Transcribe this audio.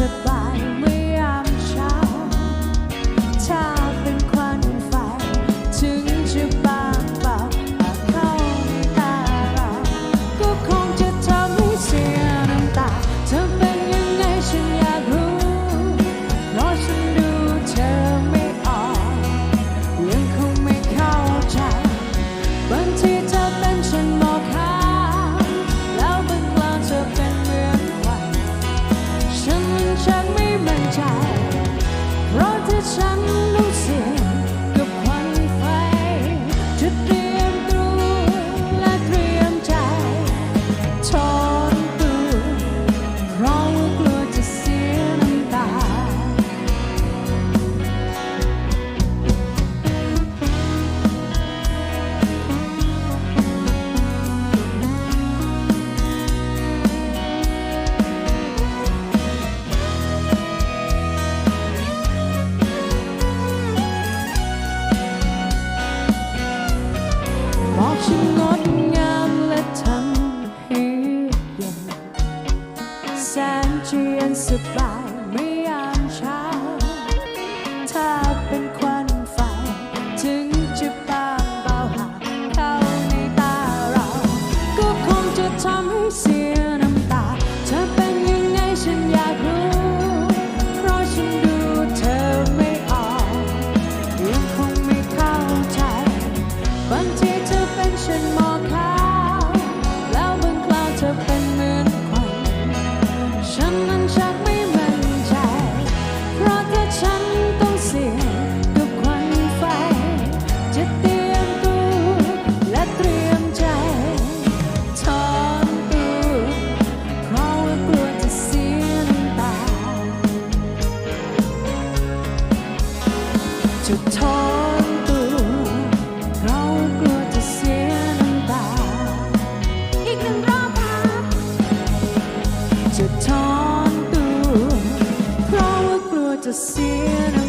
about ฉันไม่มั่นใจเพราะถ้าฉัน ฉันงดงามและทำให้เย็นแสนเจียนสบายไม่ยามเช้า ถ้าเป็นควันไฟถึงจะบางเบาหากเข้าในตาเรา ก็คงจะทำให้เสียน้ำ จะถอนตัวเพราะกลัวจะเสียน้ำตา อีกหนึ่งรอบครับจะถอนตัวเพราะว่ากลัวจะเสียน้ำ